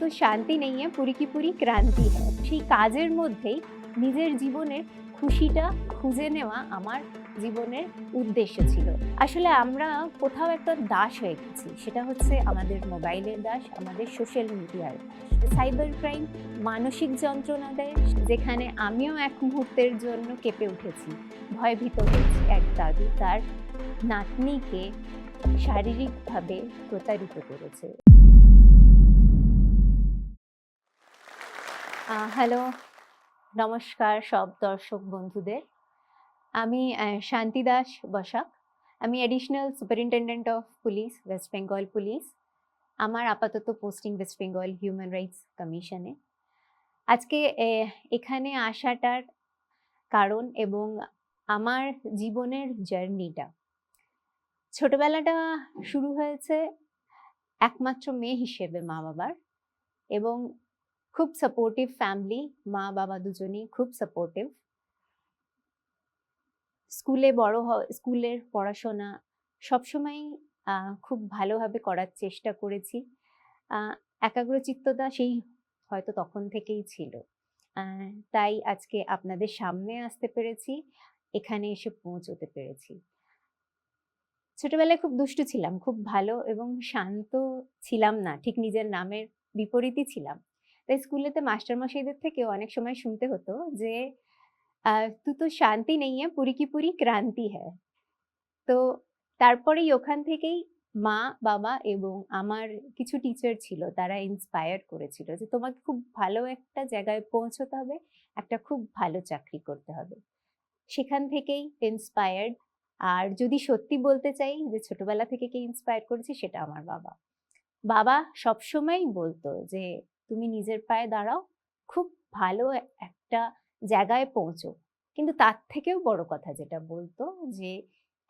তো শান্তি নেই পুরি কি পুরি? ক্রান্তি হ্যাঁ সেই কাজের মধ্যেই নিজের জীবনের খুশিটা খুঁজে নেওয়া আমার জীবনের উদ্দেশ্য ছিল। আসলে আমরা কোথাও একটা দাস হয়ে গেছি, সেটা হচ্ছে আমাদের মোবাইলের দাস, আমাদের সোশ্যাল মিডিয়ার সাইবার ক্রাইম মানসিক যন্ত্রণা দেয়, যেখানে আমিও এক মুহূর্তের জন্য কেঁপে উঠেছি, ভয়ভীত হয়েছি এক দাদু। তার নাতনিকে শারীরিকভাবে প্রতারিত করেছে। হ্যালো, নমস্কার সব দর্শক বন্ধুদের। আমি শান্তি দাস বসাক। আমি additional superintendent of police West Bengal police আমার আপাতত posting West Bengal human rights কমিশনে আজকে এখানে আসাটার কারণ এবং আমার জীবনের জার্নিটা। ছোটবেলাটা শুরু হয়েছে একমাত্র মেয়ে হিসেবে মা বাবার এবং খুব সাপোর্টিভ ফ্যামিলি মা, বাবা দুজনেই খুব সাপোর্টিভ স্কুলে বড় স্কুলের পড়াশোনা সবসময় খুব ভালোভাবে করার চেষ্টা করেছি। একাগ্রচিত্ততা সেই হয়তো তখন থেকেই ছিল। তাই আজকে আপনাদের সামনে আসতে পেরেছি, এখানে এসে পৌঁছতে পেরেছি। ছোটবেলায় খুব দুষ্টু ছিলাম, খুব ভালো এবং শান্ত ছিলাম না, ঠিক নিজের নামের বিপরীতই ছিলাম। তাই স্কুলেতে মাস্টারমশাইদের থেকেও অনেক সময় শুনতে হতো যে তু তো শান্তি নেই হ্যাঁ, পুরি কি পুরি ক্রান্তি হ্যাঁ। তো তারপরেই ওখান থেকেই মা, বাবা এবং আমার কিছু টিচার ছিল, তারা ইন্সপায়ার করেছিল যে, তোমাকে খুব ভালো একটা জায়গায় পৌঁছতে হবে, একটা খুব ভালো চাকরি করতে হবে। সেখান থেকেই ইন্সপায়ার্ড আর যদি সত্যি বলতে চাই যে, ছোটবেলা থেকে কে ইন্সপায়ার করেছে সেটা আমার বাবা। বাবা সবসময় বলতো যে তুমি নিজের পায়ে দাঁড়াও, খুব ভালো একটা জায়গায় পৌঁছো। কিন্তু তার থেকেও বড় কথা যেটা বলতো যে,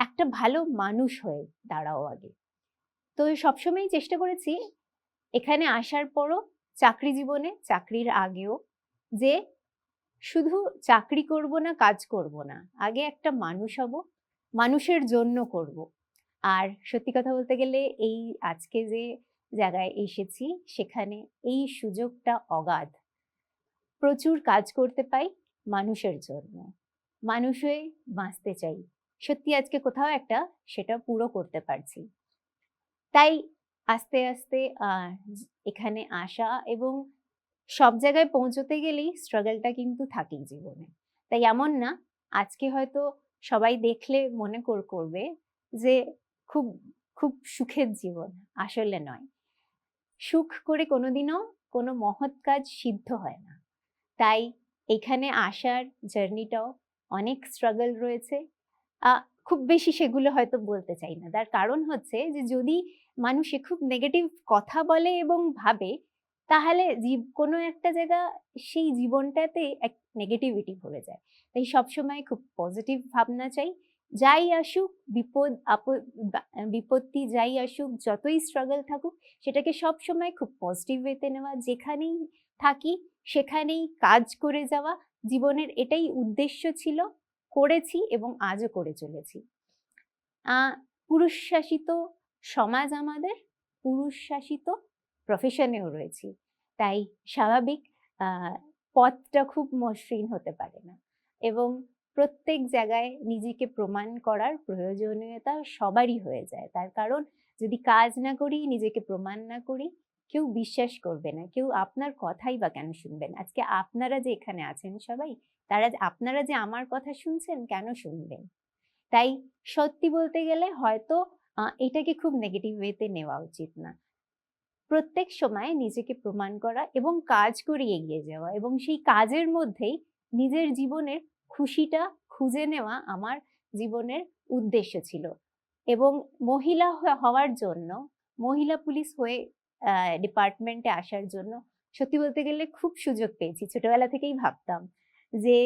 একটা ভালো মানুষ হয়ে দাঁড়াও আগে। তো সবসময় চেষ্টা করেছি এখানে আসার পরও চাকরি জীবনে, চাকরির আগেও যে, শুধু চাকরি করব না, কাজ করব না, আগে একটা মানুষ হব, মানুষের জন্য করব। আর সত্যি কথা বলতে গেলে এই আজকে যে জায়গায় এসেছি, সেখানে এই সুযোগটা অগাধ। প্রচুর কাজ করতে পাই মানুষের জন্য। মানুষ হয়ে বাঁচতে চাই। সত্যি আজকে কোথাও একটা সেটা পুরো করতে পারছি। তাই আস্তে আস্তে এখানে আসা এবং সব জায়গায় পৌঁছতে গেলেই স্ট্রাগলটা কিন্তু থাকেই জীবনে। তাই এমন না, আজকে হয়তো সবাই দেখলে মনে কর, করবে যে খুব খুব সুখের জীবন, আসলে নয়। সুখ করে কোনোদিনও কোনো মহৎ কাজ সিদ্ধ হয় না। তাই এখানে আসার জার্নিটাও অনেক স্ট্রাগল রয়েছে। খুব বেশি সেগুলো হয়তো বলতে চাই না। তার কারণ হচ্ছে যে, যদি মানুষে খুব নেগেটিভ কথা বলে এবং ভাবে, তাহলে জীব, কোনো একটা জায়গা সেই জীবনটাতে এক নেগেটিভিটি ভরে যায়। তাই সবসময় খুব পজিটিভ ভাবনা চাই। যাই আসুক, বিপদ বিপত্তি যাই আসুক, যতই স্ট্রাগল থাকুক, সেটাকে সব সময় খুব পজিটিভ ওয়েতে নেওয়া। যেখানেই থাকি, সেখানেই কাজ করে যাওয়া। জীবনের এটাই উদ্দেশ্য ছিল, করেছি এবং আজও করে চলেছি। পুরুষ শাসিত সমাজ আমাদের পুরুষ শাসিত প্রফেশনেও রয়েছি। তাই স্বাভাবিক পথটা খুব মসৃণ হতে পারে না। এবং প্রত্যেক জায়গায় নিজেকে প্রমাণ করার প্রয়োজনীয়তা সবারই হয়ে যায়। তার কারণ, যদি কাজ না করি, নিজেকে প্রমাণ না করি, কেউ বিশ্বাস করবে না, কেউ আপনার কথাই বা কেন শুনবেন আজকে আপনারা যে এখানে আছেন সবাই, তারা আপনারা যে আমার কথা শুনছেন, কেন শুনবেন? তাই সত্যি বলতে গেলে হয়তো এটাকে খুব নেগেটিভ ওয়েতে নেওয়া উচিত না। প্রত্যেক সময় নিজেকে প্রমাণ করা এবং কাজ করে এগিয়ে যাওয়া এবং সেই কাজের মধ্যেই নিজের জীবনের খুশিটা খুঁজে নেওয়া আমার জীবনের উদ্দেশ্য ছিল। এবং মহিলা হওয়ার জন্য, মহিলা পুলিশ হয়ে ডিপার্টমেন্টে আসার জন্য সত্যি বলতে গেলে খুব সুযোগ পেয়েছি। ছোটবেলা থেকেই ভাবতাম যে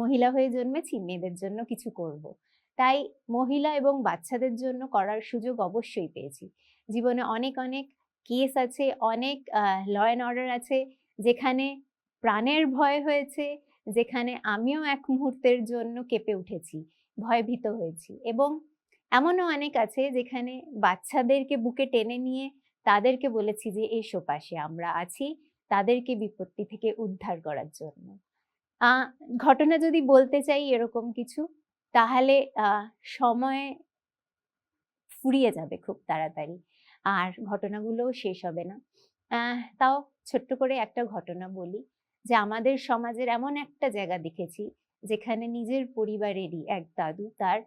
মহিলা হয়ে জন্মেছি, মেয়েদের জন্য কিছু করব। তাই মহিলা এবং বাচ্চাদের জন্য করার সুযোগ অবশ্যই পেয়েছি। জীবনে অনেক অনেক কেস আছে, অনেক ল অ্যান্ড অর্ডার আছে, যেখানে প্রাণের ভয় হয়েছে যেখানে আমিও এক মুহূর্তের জন্য কেঁপে উঠেছি, ভয়ভীত হয়েছি এবং এমনও অনেক আছে যেখানে বাচ্চাদেরকে বুকে টেনে নিয়ে তাদেরকে বলেছি যে, এসো পাশে, আমরা আছি, তাদেরকে বিপত্তি থেকে উদ্ধার করার জন্য। ঘটনা যদি বলতে চাই এরকম কিছু, তাহলে সময় ফুরিয়ে যাবে খুব তাড়াতাড়ি, আর ঘটনাগুলোও শেষ হবে না। তাও ছোট্ট করে একটা ঘটনা বলি। যে আমাদের সমাজের এমন একটা জায়গা দেখেছি, যেখানে নিজের পরিবারেরই এক দাদু তার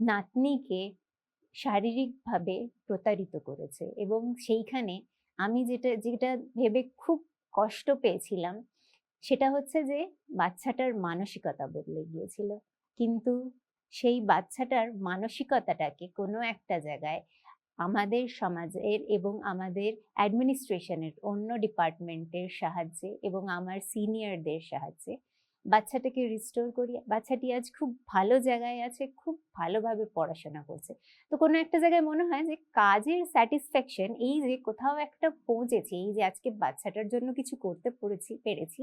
নাতনিকে শারীরিকভাবে প্রতারিত করেছে এবং সেইখানে আমি যেটা যেটা ভেবে খুব কষ্ট পেয়েছিলাম, সেটা হচ্ছে যে বাচ্চাটার মানসিকতা বদলে গিয়েছিল। কিন্তু সেই বাচ্চাটার মানসিকতাটাকে কোনো একটা জায়গায় আমাদের সমাজের এবং আমাদের অ্যাডমিনিস্ট্রেশনের অন্য ডিপার্টমেন্টের সাহায্যে এবং আমার সিনিয়রদের সাহায্যে বাচ্চাটাকে রিস্টোর করি। বাচ্চাটি আজ খুব ভালো জায়গায় আছে, খুব ভালোভাবে পড়াশোনা করছে। তো কোনো একটা জায়গায় মনে হয় যে কাজের স্যাটিসফ্যাকশন এই যে কোথাও একটা পৌঁছেছি, এই যে আজকে বাচ্চাটার জন্য কিছু করতে পড়েছি, পেরেছি,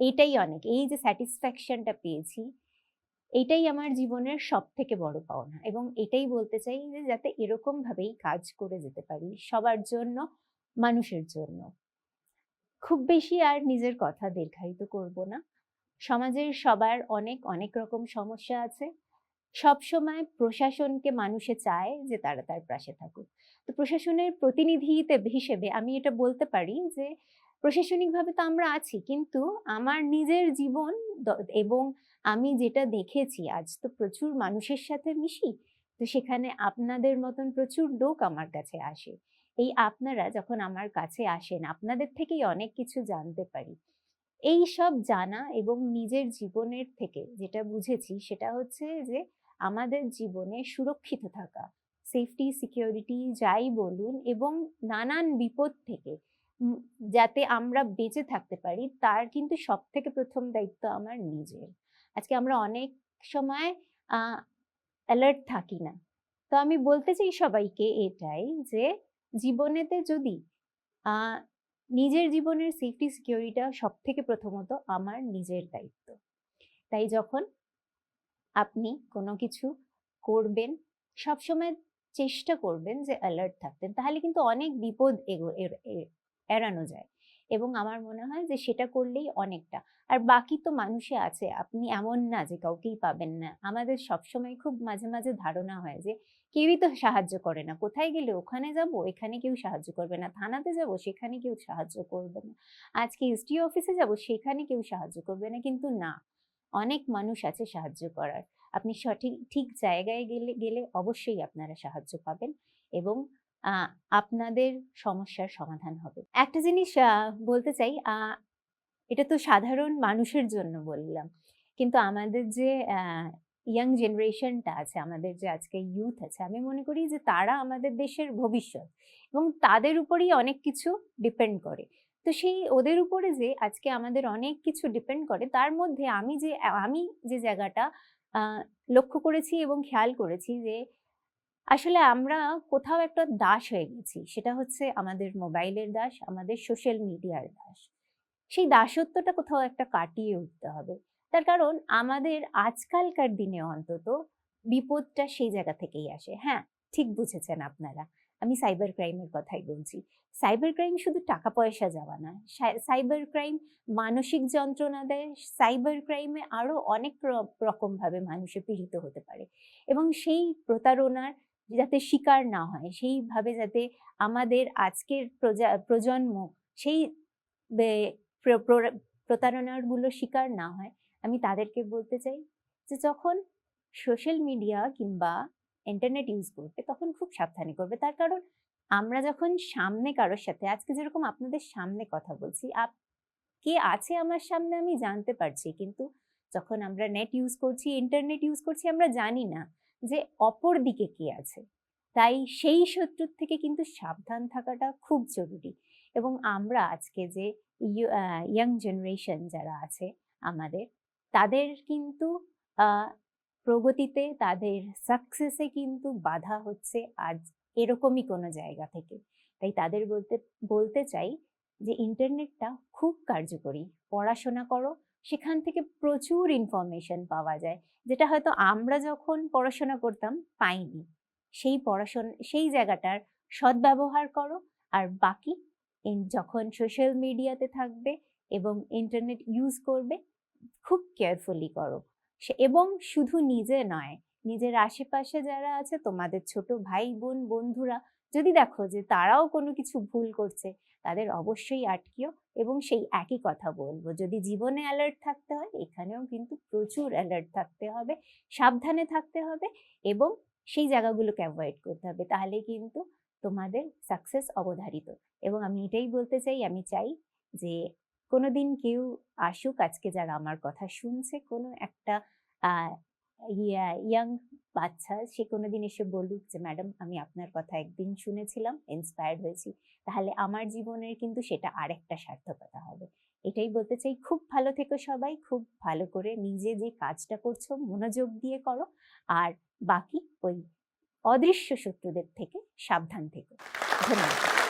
এইটাই অনেক। এই যে স্যাটিসফ্যাকশনটা পেয়েছি এইটাই আমার জীবনের সব থেকে বড় পাওনা। এবং এটাই বলতে চাই যে, যাতে এরকম ভাবেই কাজ করে যেতে পারি সবার জন্য, মানুষের জন্য। খুব বেশি আর নিজের কথা দীর্ঘায়িত করব না। সমাজের সবার অনেক অনেক রকম সমস্যা আছে। সব সময় প্রশাসনকে মানুষে চায় যে, তারা তার পাশে থাকুক। তো প্রশাসনের প্রতিনিধি হিসেবে আমি এটা বলতে পারি যে, প্রশাসনিকভাবে তো আমরা আছি, কিন্তু আমার নিজের জীবন এবং আমি যেটা দেখেছি, আজ তো প্রচুর মানুষের সাথে মিশি, তো সেখানে আপনাদের মতন প্রচুর লোক আমার কাছে আসে। এই আপনারা যখন আমার কাছে আসেন, আপনাদের থেকেই অনেক কিছু জানতে পারি। এই সব জানা এবং নিজের জীবনের থেকে যেটা বুঝেছি, সেটা হচ্ছে যে আমাদের জীবনে সুরক্ষিত থাকা সেফটি সিকিউরিটি যাই বলুন এবং নানান বিপদ থেকে যাতে আমরা বেঁচে থাকতে পারি, তার কিন্তু সব থেকে প্রথম দায়িত্ব আমার নিজের। আজকে আমরা অনেক সময় অ্যালার্ট থাকি না। তো আমি বলতে চাই সবাইকে এটাই যে, জীবনেতে যদি নিজের জীবনের সেফটি সিকিউরিটা সব থেকে প্রথমত আমার নিজের দায়িত্ব। তাই যখন আপনি কোনো কিছু করবেন, সবসময় চেষ্টা করবেন যে অ্যালার্ট থাকতেন তাহলে কিন্তু অনেক বিপদ এগো এড়ানো যায়। এবং আমার মনে হয় যে সেটা করলেই অনেকটা। আর বাকি তো মানুষে আছে, আপনি এমন না যে কাউকেই পাবেন না। আমাদের সবসময় খুব মাঝে মাঝে ধারণা হয় যে কেউই তো সাহায্য করে না। কোথায় গেলে ওখানে যাব, এখানে কেউ সাহায্য করবে না। থানাতে যাব, সেখানে কেউ সাহায্য করবে না। আজকে এসডি অফিসে যাব, সেখানে কেউ সাহায্য করবে না। কিন্তু না, অনেক মানুষ আছে সাহায্য করার। আপনি সঠিক, ঠিক জায়গায় গেলে গেলে অবশ্যই আপনারা সাহায্য পাবেন এবং আপনাদের সমস্যার সমাধান হবে। একটা জিনিস বলতে চাই এটা তো সাধারণ মানুষের জন্য বললাম। কিন্তু আমাদের যে ইয়াং জেনারেশনটা আছে, আমাদের যে আজকে ইউথ আছে, আমি মনে করি যে তারা আমাদের দেশের ভবিষ্যৎ এবং তাদের উপরেই অনেক কিছু ডিপেন্ড করে। তো সেই ওদের উপরে যে আজকে আমাদের অনেক কিছু ডিপেন্ড করে, তার মধ্যে আমি যে আমি যে জায়গাটা লক্ষ্য করেছি এবং খেয়াল করেছি যে আসলে আমরা কোথাও একটা দাস হয়ে গেছি। সেটা হচ্ছে আমাদের মোবাইলের দাস, আমাদের সোশ্যাল মিডিয়ার দাস। সেই দাসত্বটা কোথাও একটা কাটিয়ে উঠতে হবে। তার কারণ আমাদের আজকালকার দিনে অন্তত বিপদটা সেই জায়গা থেকেই আসে। হ্যাঁ ঠিক বুঝেছেন আপনারা। আমি সাইবার ক্রাইমের কথাই বলছি। সাইবার ক্রাইম শুধু টাকা পয়সা যাওয়া না। সাইবার ক্রাইম মানসিক যন্ত্রণা দেয়। সাইবার ক্রাইমে আরও অনেক রকমভাবে মানুষে পীড়িত হতে পারে। এবং সেই প্রতারণার যাতে শিকার না হয়, সেইভাবে যাতে আমাদের আজকের প্রজা, প্রজন্ম সেই বে- প্র- প্র- শিকার না হয়, আমি তাদেরকে বলতে চাই যে যখন সোশ্যাল মিডিয়া কিংবা ইন্টারনেট ইউজ করবে তখন খুব সাবধানে করবে। তার কারণ আমরা যখন সামনে কারোর সাথে, আজকে যেরকম আপনাদের সামনে কথা বলছি, আপ, কে আছে আমার সামনে আমি জানতে পারছি, কিন্তু যখন আমরা নেট ইউজ করছি, ইন্টারনেট ইউজ করছি, আমরা জানি না। যে অপর দিকে কে আছে। তাই সেই শত্রুর থেকে কিন্তু সাবধান থাকাটা খুব জরুরি। এবং আমরা আজকে যে ইয়াং জেনারেশন যারা আছে আমাদের, তাদের কিন্তু প্রগতিতে, তাদের সাকসেসে কিন্তু বাধা হচ্ছে আজ এরকমই কোনো জায়গা থেকে। তাই তাদের বলতে বলতে চাই যে ইন্টারনেটটা খুব কার্যকরী। পড়াশোনা করো সেখান থেকে প্রচুর ইনফরমেশন পাওয়া যায়। যেটা হয়তো আমরা যখন পড়াশোনা করতাম পাইনি। সেই পড়াশোনা, সেই জায়গাটার সদ্ব্যবহার করো আর বাকি যখন সোশ্যাল মিডিয়াতে থাকবে এবং ইন্টারনেট ইউজ করবে, খুব কেয়ারফুলি করো। এবং শুধু নিজে নয়, নিজের আশেপাশে যারা আছে তোমাদের ছোট ভাই বোন বন্ধুরা যদি দেখো যে তারাও কোনো কিছু ভুল করছে, তাদের অবশ্যই আটকিও এবং সেই একই কথা বলব। যদি জীবনে অ্যালার্ট থাকতে হয়, এখানেও কিন্তু প্রচুর অ্যালার্ট থাকতে হবে, সাবধানে থাকতে হবে এবং সেই জায়গাগুলোকে অ্যাভয়েড করতে হবে। তাহলে কিন্তু তোমাদের সাকসেস অবধারিত। এবং আমি এটাই বলতে চাই, আমি চাই যে কোনোদিন কেউ আসুক, আজকে যারা আমার কথা শুনছে, কোনো একটা ইয়াং বাচ্চা, সে কোনোদিন এসে বলুক যে, ম্যাডাম, আমি আপনার কথা একদিন শুনেছিলাম ইন্সপায়ার্ড হয়েছি। তাহলে আমার জীবনের কিন্তু সেটা আরেকটা সার্থকতা হবে। এটাই বলতে চাই, খুব ভালো থেকো সবাই, খুব ভালো করে নিজে যে কাজটা করছ, মনোযোগ দিয়ে করো। আর বাকি ওই অদৃশ্য শত্রুদের থেকে সাবধান থেকো। ধন্যবাদ।